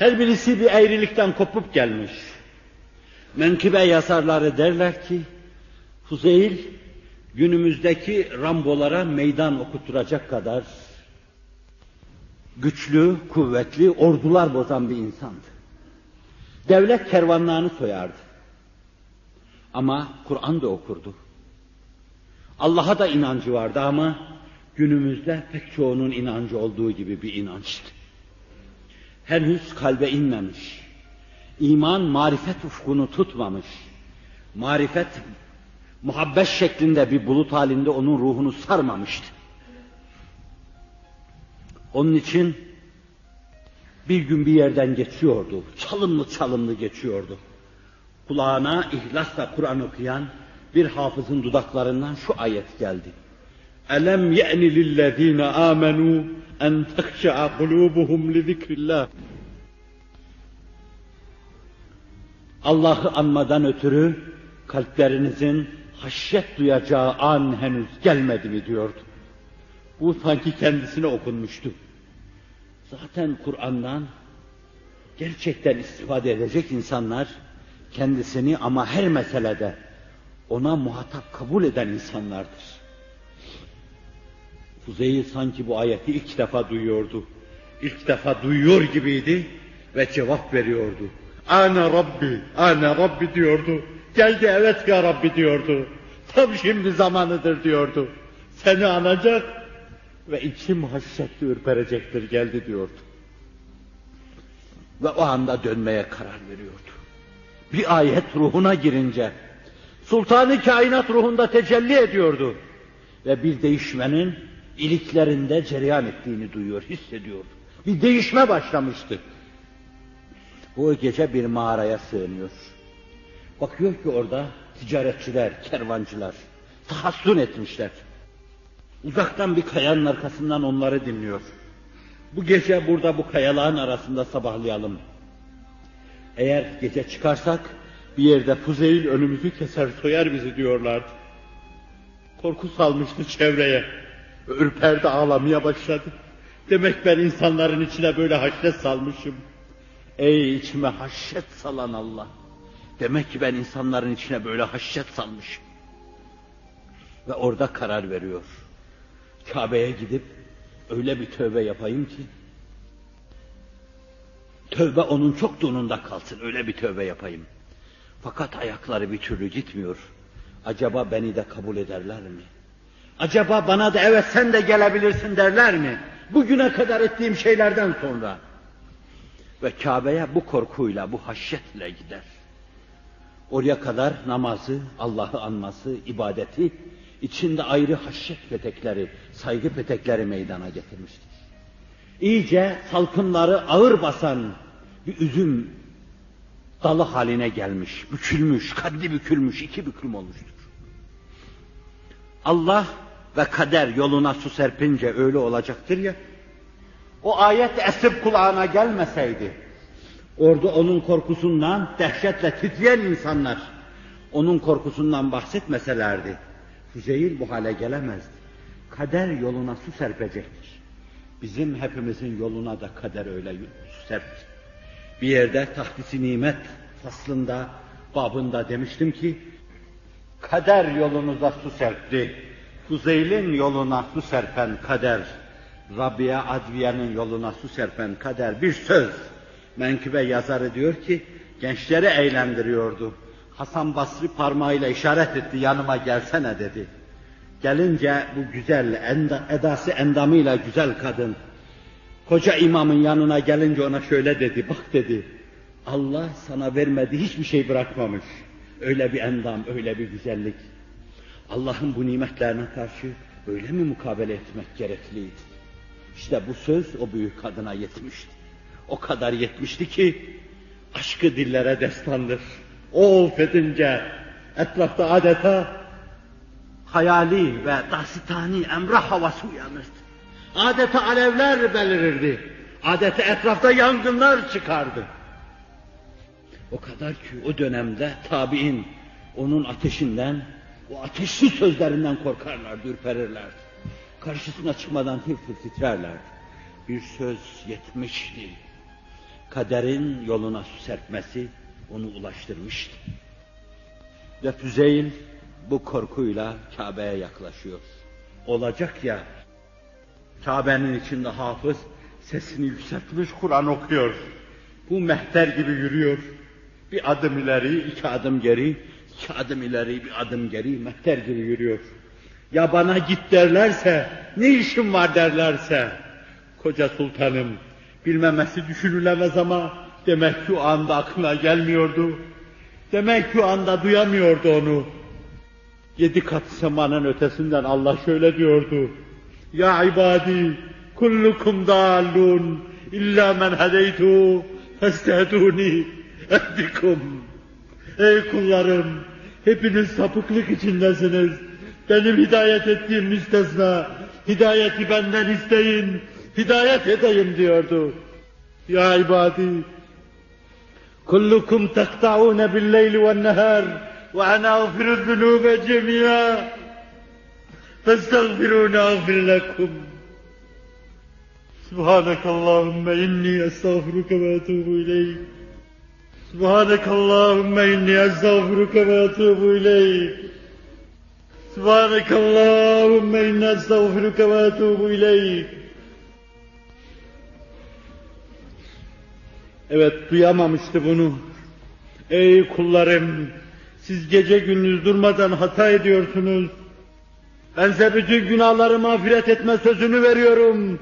Her birisi bir eğrilikten kopup gelmiş. Menkıbe yazarları derler ki, Fuzeyl günümüzdeki Rambolara meydan okutturacak kadar güçlü, kuvvetli, ordular bozan bir insandı. Devlet kervanlarını soyardı. Ama Kur'an da okurdu. Allah'a da inancı vardı ama günümüzde pek çoğunun inancı olduğu gibi bir inançtı. Henüz kalbe inmemiş. İman marifet ufkunu tutmamış. Marifet muhabbet şeklinde bir bulut halinde onun ruhunu sarmamıştı. Onun için bir gün bir yerden geçiyordu. Çalımlı çalımlı geçiyordu. Kulağına ihlasla Kur'an okuyan bir hafızın dudaklarından şu ayet geldi. Elem ye'ni lillezine amenu en tehşe'a kulubuhum li zikrillah. Allah'ı anmadan ötürü kalplerinizin haşyet duyacağı an henüz gelmedi mi diyordu. Bu sanki kendisine okunmuştu. Zaten Kur'an'dan gerçekten istifade edecek insanlar kendisini ama her meselede ona muhatap kabul eden insanlardır. Fuzeyl sanki bu ayeti ilk defa duyuyordu. İlk defa duyuyor gibiydi ve cevap veriyordu. Ana Rabbi, ana Rabbi diyordu. Geldi evet ya Rabbi diyordu. Tam şimdi zamanıdır diyordu. Seni anacak ve içim haşyetle ürperecektir geldi diyordu. Ve o anda dönmeye karar veriyordu. Bir ayet ruhuna girince Sultanı kainat ruhunda tecelli ediyordu. Ve bir değişmenin iliklerinde cereyan ettiğini duyuyor, hissediyordu. Bir değişme başlamıştı. Bu gece bir mağaraya sığınıyor. Bakıyor ki orada ticaretçiler, kervancılar tahassun etmişler. Uzaktan bir kayanın arkasından onları dinliyor. Bu gece burada bu kayaların arasında sabahlayalım. Eğer gece çıkarsak bir yerde Fuzeyl önümüzü keser soyar bizi diyorlardı. Korku salmıştı çevreye. Ürperdi ağlamaya başladı. Demek ben insanların içine böyle haşyet salmışım. Ey içime haşyet salan Allah. Demek ki ben insanların içine böyle haşyet salmışım. Ve orada karar veriyor. Kabe'ye gidip öyle bir tövbe yapayım ki tövbe onun çok donunda kalsın öyle bir tövbe yapayım. Fakat ayakları bir türlü gitmiyor. Acaba beni de kabul ederler mi? Acaba bana da evet sen de gelebilirsin derler mi? Bugüne kadar ettiğim şeylerden sonra. Ve Kabe'ye bu korkuyla, bu haşyetle gider. Oraya kadar namazı, Allah'ı anması, ibadeti, içinde ayrı haşyet petekleri, saygı petekleri meydana getirmiştir. İyice salkımları ağır basan bir üzüm dalı haline gelmiş, bükülmüş, kaddi bükülmüş, iki bükülüm olmuştur. Allah ve kader yoluna su serpince öyle olacaktır ya, o ayet esip kulağına gelmeseydi, orada onun korkusundan dehşetle titreyen insanlar, onun korkusundan bahsetmeselerdi, Füzeyil bu hale gelemezdi. Kader yoluna su serpecektir. Bizim hepimizin yoluna da kader öyle su serpti. Bir yerde tahtisi nimet faslında, babında demiştim ki, kader yolunuza su serpti. Fuzeyl'in yoluna su serpen kader, Rabia Adviye'nin yoluna su serpen kader bir söz. Menkıbe yazarı diyor ki, gençleri eğlendiriyordu. Hasan Basri parmağıyla işaret etti, yanıma gelsene dedi. Gelince bu güzel, enda, edası endamıyla güzel kadın, koca imamın yanına gelince ona şöyle dedi, bak dedi, Allah sana vermedi hiçbir şey bırakmamış. Öyle bir endam, öyle bir güzellik. Allah'ın bu nimetlerine karşı öyle mi mukabele etmek gerekliydi? İşte bu söz o büyük kadına yetmişti. O kadar yetmişti ki aşkı dillere destandır. O fedince etrafta adeta hayali ve dasitani emrah havası uyanırdı. Adeta alevler belirirdi. Adeta etrafta yangınlar çıkardı. O kadar ki o dönemde tabi'in onun ateşinden, o ateşli sözlerinden korkarlardı, ürperirlerdi. Karşısına çıkmadan tir tir titrerlerdi. Bir söz yetmişti. kaderin yoluna su serpmesi onu ulaştırmıştı. Ve Füzeyl bu korkuyla Kabe'ye yaklaşıyor. Olacak ya, Kabe'nin içinde hafız sesini yükseltmiş Kur'an okuyor. Bu mehter gibi yürüyor. Bir adım ileri, iki adım geri, iki adım ileri, bir adım geri, mehter gibi yürüyor. Ya bana git derlerse, ne işim var derlerse, koca sultanım, bilmemesi düşünülemez ama demek ki o anda aklına gelmiyordu. Demek ki o anda duyamıyordu onu. Yedi kat semanın ötesinden Allah şöyle diyordu. Ya ibadi, kullukum dallun, illa men hedeytu, festehduni, ehdikum. Ey kullarım, hepiniz sapıklık içindesiniz. Benim hidayet ettiğim müstesna, hidayeti benden isteyin, hidayet edeyim diyordu. Ya ibadi, kullukum takta'une bil leyli ve nehar ve ana agfiru zunube cemi'a festagfiruni agfir lekum. Subhanak Allahümme inni estağfiruke ve etubu ileyk. İnni estağfiruke ve etubu ileyk. Subhanak Allahümme inni estağfiruke ve etubu ileyk. Evet duyamamıştı bunu. Ey kullarım, siz gece gündüz durmadan hata ediyorsunuz. Ben size bütün günahları mağfiret etme sözünü veriyorum.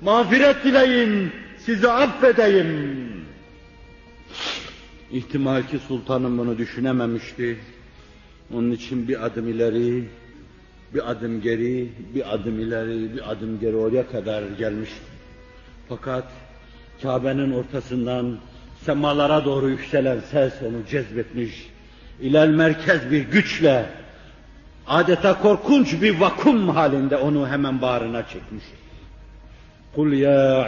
Mağfiret dileyin, sizi affedeyim. İhtimal ki sultanım bunu düşünememişti. Onun için bir adım ileri, bir adım geri, bir adım ileri, bir adım geri oraya kadar gelmişti. Fakat Kabe'nin ortasından semalara doğru yükselen ses onu cezbetmiş. İlel merkez bir güçle adeta korkunç bir vakum halinde onu hemen bağrına çekmiş. Kul ya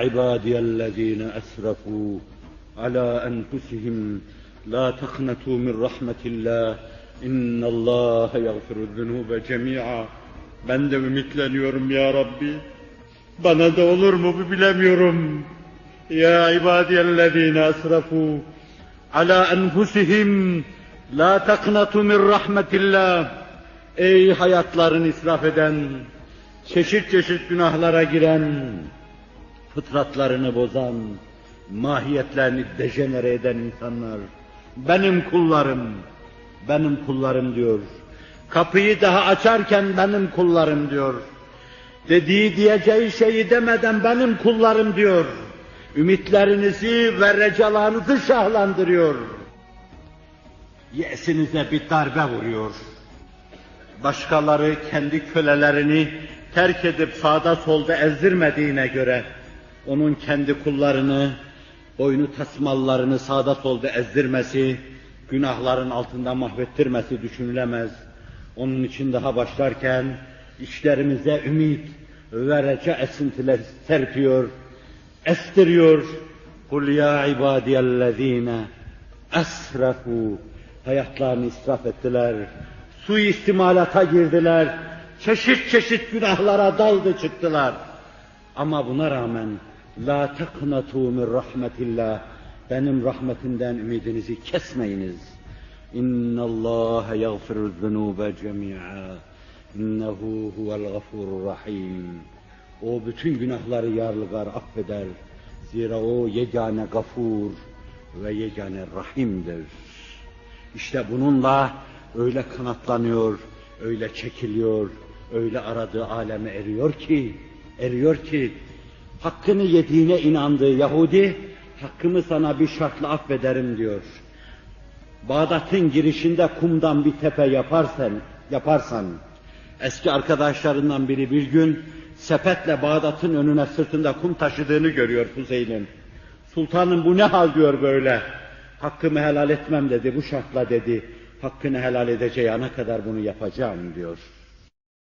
ibadiyellezine esrafu ala enfusihim la taknatu min rahmetillah innallaha yaghfiru zunuba cemi'a ben de ümitleniyorum ya Rabbi. Bana da olur mu bu bilemiyorum. Ya ibadiyellezine esrafu ala enfusihim la taknatu min rahmetillah. Ey hayatlarını israf eden çeşit çeşit günahlara giren fıtratlarını bozan mahiyetlerini dejenere eden insanlar benim kullarım benim kullarım diyor kapıyı daha açarken benim kullarım diyor dediği diyeceği şeyi demeden benim kullarım diyor ümitlerinizi ve recalarınızı şahlandırıyor. Yesinize bir darbe vuruyor. Başkaları kendi kölelerini terk edip sağda solda ezdirmediğine göre onun kendi kullarını, boynu tasmallarını sağda solda ezdirmesi, günahların altında mahvettirmesi düşünülemez. Onun için daha başlarken işlerimize ümit ve reca esintiler serpiyor, estiriyor. Kul ya ibadiyellezine esrafu hayatlarını israf ettiler. Suistimalata girdiler. Çeşit çeşit günahlara daldı çıktılar. Ama buna rağmen la taknatu min rahmetillah benim rahmetimden ümidinizi kesmeyiniz. İnna Allah yaghfiru zunuba cemi'a. İnnehu huvel gafurur rahim. O bütün günahları yarlıgar, affeder. Zira o yegane gafur ve yegane rahimdir. İşte bununla öyle kanatlanıyor, öyle çekiliyor, öyle aradığı aleme eriyor ki, eriyor ki, hakkını yediğine inandığı Yahudi, hakkımı sana bir şartla affederim diyor. Bağdat'ın girişinde kumdan bir tepe yaparsan, yaparsan, eski arkadaşlarından biri bir gün sepetle Bağdat'ın önüne sırtında kum taşıdığını görüyor Fuzeyl'in. Sultanım bu ne hal diyor böyle. Hakkımı helal etmem dedi, bu şartla dedi. Hakkını helal edeceği ana kadar bunu yapacağım diyor.